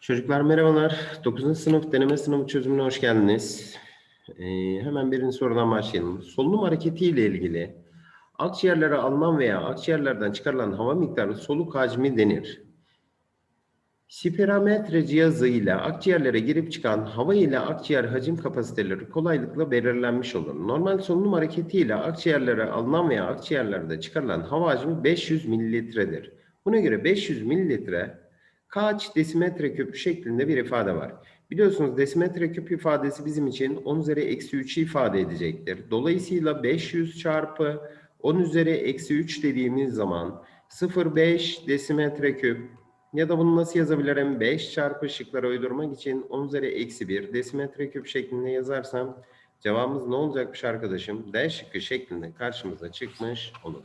Çocuklar merhabalar. 9. sınıf deneme sınavı çözümüne hoş geldiniz. Ee, hemen birinci sorudan başlayalım. Solunum hareketi ile ilgili akciğerlere alınan veya akciğerlerden çıkarılan hava miktarı soluk hacmi denir. Spirometre cihazı ile akciğerlere girip çıkan hava ile akciğer hacim kapasiteleri kolaylıkla belirlenmiş olur. Normal solunum hareketi ile akciğerlere alınan veya akciğerlerde çıkarılan hava hacmi 500 mililitredir. Buna göre 500 mililitre kaç desimetre küp şeklinde bir ifade var. Biliyorsunuz desimetre küp ifadesi bizim için 10 üzeri eksi 3'ü ifade edecektir. Dolayısıyla 500 çarpı 10 üzeri eksi 3 dediğimiz zaman 0,5 desimetre küp ya da bunu nasıl yazabilirim? 5 çarpı şıklara uydurmak için 10 üzeri eksi 1 desimetre küp şeklinde yazarsam cevabımız ne olacakmış arkadaşım? D şıkkı şeklinde karşımıza çıkmış olur.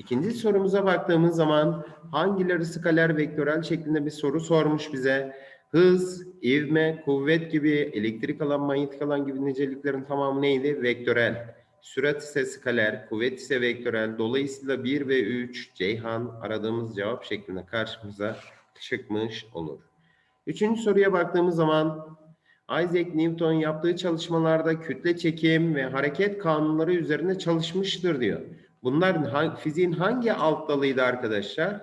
İkinci sorumuza baktığımız zaman hangileri skaler vektörel şeklinde bir soru sormuş bize. Hız, ivme, kuvvet gibi elektrik alan, manyetik alan gibi niceliklerin tamamı neydi? Vektörel. Sürat ise skaler, kuvvet ise vektörel. Dolayısıyla 1 ve 3 Ceyhan aradığımız cevap şeklinde karşımıza çıkmış olur. Üçüncü soruya baktığımız zaman Isaac Newton yaptığı çalışmalarda kütle çekim ve hareket kanunları üzerine çalışmıştır diyor. Bunlar ha- fiziğin hangi alt dalıydı arkadaşlar?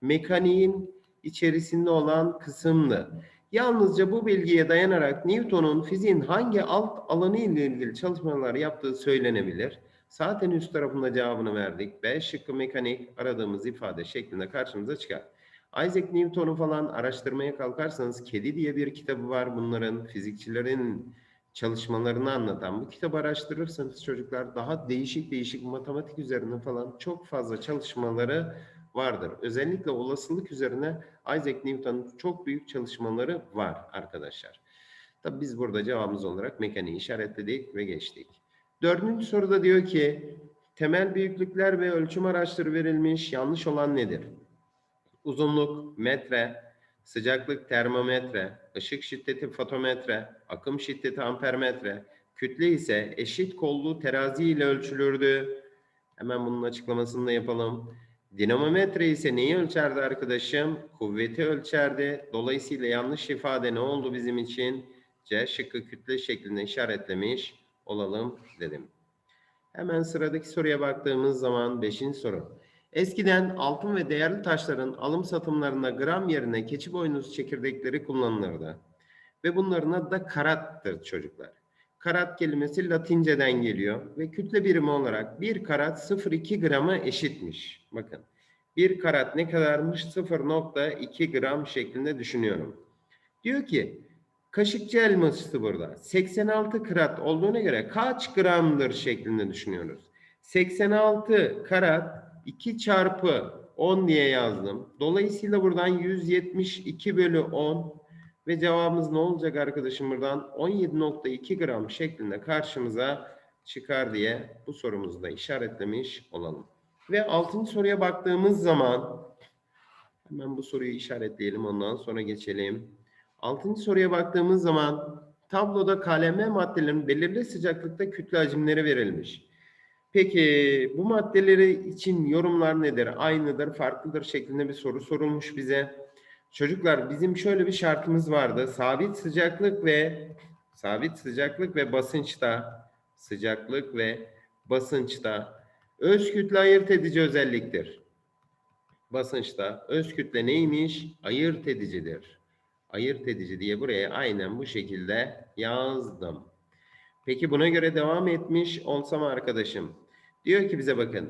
Mekaniğin içerisinde olan kısımdı. Yalnızca bu bilgiye dayanarak Newton'un fiziğin hangi alt alanı ile ilgili çalışmalar yaptığı söylenebilir. Zaten üst tarafında cevabını verdik. B şıkkı mekanik aradığımız ifade şeklinde karşımıza çıkar. Isaac Newton'u falan araştırmaya kalkarsanız Kedi diye bir kitabı var bunların fizikçilerin çalışmalarını anlatan. Bu kitabı araştırırsanız çocuklar daha değişik değişik matematik üzerine falan çok fazla çalışmaları vardır. Özellikle olasılık üzerine Isaac Newton'un çok büyük çalışmaları var arkadaşlar. Tabi biz burada cevabımız olarak mekaniği işaretledik ve geçtik. Dördüncü soruda diyor ki temel büyüklükler ve ölçüm araçları verilmiş. Yanlış olan nedir? Uzunluk metre, sıcaklık termometre, ışık şiddeti fotometre, akım şiddeti ampermetre, kütle ise eşit kollu terazi ile ölçülürdü. Hemen bunun açıklamasını da yapalım. Dinamometre ise neyi ölçerdi arkadaşım? Kuvveti ölçerdi. Dolayısıyla yanlış ifade ne oldu bizim için? C şıkkı kütle şeklinde işaretlemiş olalım dedim. Hemen sıradaki soruya baktığımız zaman 5. soru. Eskiden altın ve değerli taşların alım satımlarında gram yerine keçi boynuzu çekirdekleri kullanılırdı. Ve bunların adı da karattır çocuklar. Karat kelimesi Latinceden geliyor ve kütle birimi olarak 1 karat 0,2 grama eşitmiş. Bakın 1 karat ne kadarmış? 0,2 gram şeklinde düşünüyorum. Diyor ki kaşıkçı elması burada. 86 karat olduğuna göre kaç gramdır şeklinde düşünüyoruz. 86 karat 2 çarpı 10 diye yazdım. Dolayısıyla buradan 172 bölü 10 ve cevabımız ne olacak arkadaşım buradan? 17.2 gram şeklinde karşımıza çıkar diye bu sorumuzu da işaretlemiş olalım. Ve 6. soruya baktığımız zaman hemen bu soruyu işaretleyelim ondan sonra geçelim. 6. soruya baktığımız zaman tabloda KLM maddelerinin belirli sıcaklıkta kütle hacimleri verilmiş. Peki bu maddeleri için yorumlar nedir? Aynıdır, farklıdır şeklinde bir soru sorulmuş bize. Çocuklar bizim şöyle bir şartımız vardı. Sabit sıcaklık ve sabit sıcaklık ve basınçta sıcaklık ve basınçta öz kütle ayırt edici özelliktir. Basınçta öz kütle neymiş? Ayırt edicidir. Ayırt edici diye buraya aynen bu şekilde yazdım. Peki buna göre devam etmiş olsam arkadaşım. Diyor ki bize bakın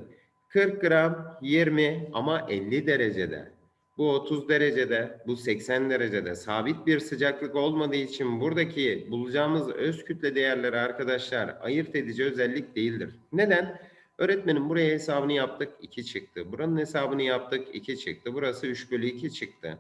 40 gram 20 ama 50 derecede. Bu 30 derecede, bu 80 derecede sabit bir sıcaklık olmadığı için buradaki bulacağımız öz kütle değerleri arkadaşlar ayırt edici özellik değildir. Neden? Öğretmenim buraya hesabını yaptık 2 çıktı. Buranın hesabını yaptık 2 çıktı. Burası 3 bölü 2 çıktı.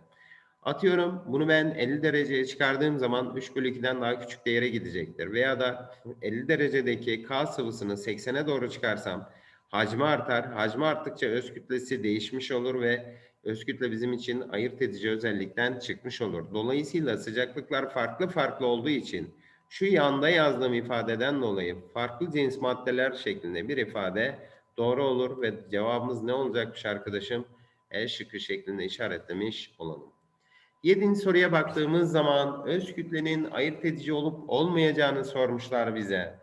Atıyorum bunu ben 50 dereceye çıkardığım zaman 3 bölü 2'den daha küçük değere gidecektir. Veya da 50 derecedeki K sıvısını 80'e doğru çıkarsam hacmi artar. Hacmi arttıkça öz kütlesi değişmiş olur ve öz kütle bizim için ayırt edici özellikten çıkmış olur. Dolayısıyla sıcaklıklar farklı farklı olduğu için şu yanda yazdığım ifadeden dolayı farklı cins maddeler şeklinde bir ifade doğru olur ve cevabımız ne olacakmış arkadaşım? E şıkkı şeklinde işaretlemiş olalım. Yedinci soruya baktığımız zaman öz kütlenin ayırt edici olup olmayacağını sormuşlar bize.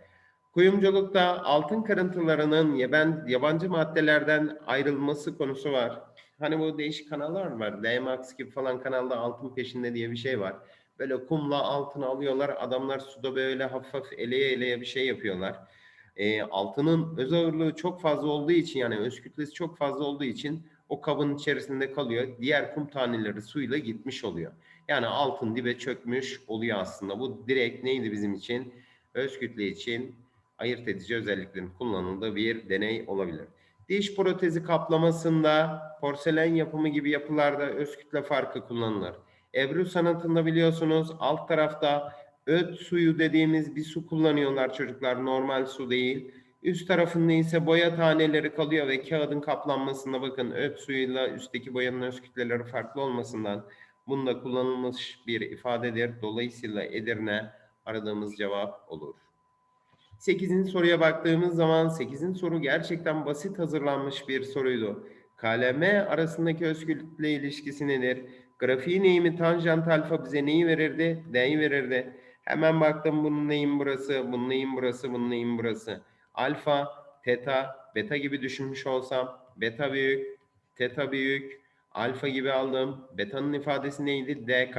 Kuyumculukta altın kırıntılarının yaban- yabancı maddelerden ayrılması konusu var. Hani bu değişik kanallar var. DMX gibi falan kanalda altın peşinde diye bir şey var. Böyle kumla altın alıyorlar. Adamlar suda böyle hafif hafif eleye eleye bir şey yapıyorlar. Ee, altının öz ağırlığı çok fazla olduğu için yani öz kütlesi çok fazla olduğu için o kabın içerisinde kalıyor. Diğer kum taneleri suyla gitmiş oluyor. Yani altın dibe çökmüş oluyor aslında. Bu direkt neydi bizim için? Öz kütle için ayırt edici özelliklerin kullanıldığı bir deney olabilir. Diş protezi kaplamasında porselen yapımı gibi yapılarda öz kütle farkı kullanılır. Ebru sanatında biliyorsunuz alt tarafta öt suyu dediğimiz bir su kullanıyorlar çocuklar normal su değil. Üst tarafında ise boya taneleri kalıyor ve kağıdın kaplanmasında bakın öt suyuyla üstteki boyanın öz kütleleri farklı olmasından bunda kullanılmış bir ifadedir. Dolayısıyla Edirne aradığımız cevap olur. 8. soruya baktığımız zaman 8. soru gerçekten basit hazırlanmış bir soruydu. KLM arasındaki öz kütle ilişkisi nedir? Grafiğin eğimi tanjant alfa bize neyi verirdi? D'yi verirdi. Hemen baktım bunun neyin burası, bunun neyin burası, bunun neyin burası. Alfa, teta, beta gibi düşünmüş olsam beta büyük, teta büyük, alfa gibi aldım. Beta'nın ifadesi neydi? DK,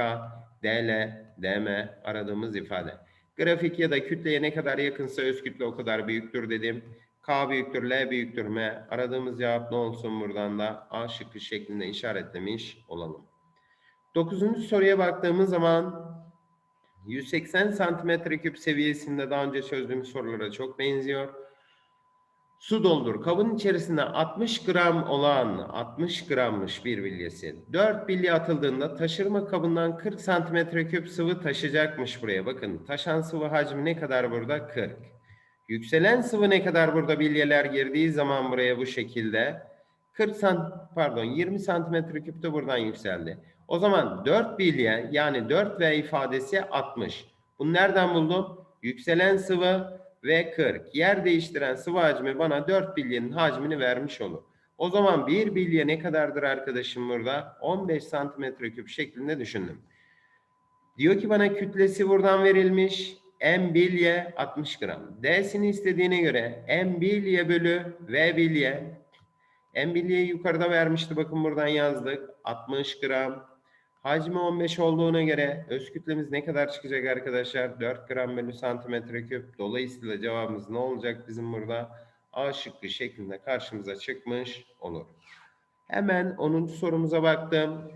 DL, DM aradığımız ifade. Grafik ya da kütleye ne kadar yakınsa öz kütle o kadar büyüktür dedim. K büyüktür, L büyüktür M. Aradığımız cevap ne olsun buradan da A şıkkı şeklinde işaretlemiş olalım. Dokuzuncu soruya baktığımız zaman 180 santimetre küp seviyesinde daha önce çözdüğümüz sorulara çok benziyor. Su doldur. Kabın içerisinde 60 gram olan 60 grammış bir bilyesi. 4 bilye atıldığında taşırma kabından 40 santimetre küp sıvı taşıyacakmış buraya. Bakın taşan sıvı hacmi ne kadar burada? 40. Yükselen sıvı ne kadar burada bilyeler girdiği zaman buraya bu şekilde 40 sant pardon 20 santimetre küp de buradan yükseldi. O zaman 4 bilye yani 4 V ifadesi 60. Bunu nereden buldum? Yükselen sıvı ve 40. Yer değiştiren sıvı hacmi bana 4 bilyenin hacmini vermiş olur. O zaman 1 bilye ne kadardır arkadaşım burada? 15 santimetre küp şeklinde düşündüm. Diyor ki bana kütlesi buradan verilmiş. M bilye 60 gram. D'sini istediğine göre M bilye bölü V bilye. M bilyeyi yukarıda vermişti. Bakın buradan yazdık. 60 gram. Hacmi 15 olduğuna göre öz kütlemiz ne kadar çıkacak arkadaşlar? 4 gram bölü santimetre küp. Dolayısıyla cevabımız ne olacak bizim burada? A şıkkı şeklinde karşımıza çıkmış olur. Hemen 10. sorumuza baktım.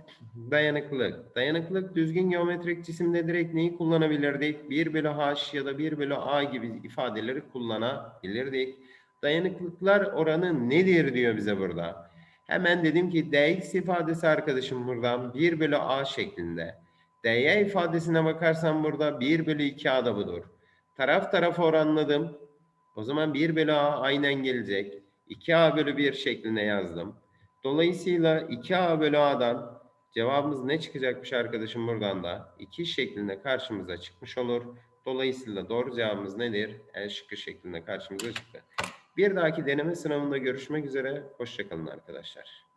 Dayanıklılık. Dayanıklılık düzgün geometrik cisimde direkt neyi kullanabilirdik? 1 bölü H ya da 1 bölü A gibi ifadeleri kullanabilirdik. Dayanıklılıklar oranı nedir diyor bize burada. Hemen dedim ki dx ifadesi arkadaşım buradan 1 bölü a şeklinde. dy ifadesine bakarsam burada 1 bölü 2a da budur. Taraf tarafa oranladım. O zaman 1 bölü a aynen gelecek. 2a bölü 1 şeklinde yazdım. Dolayısıyla 2a bölü a'dan cevabımız ne çıkacakmış arkadaşım buradan da? 2 şeklinde karşımıza çıkmış olur. Dolayısıyla doğru cevabımız nedir? E şıkkı şeklinde karşımıza çıktı. Bir dahaki deneme sınavında görüşmek üzere. Hoşçakalın arkadaşlar.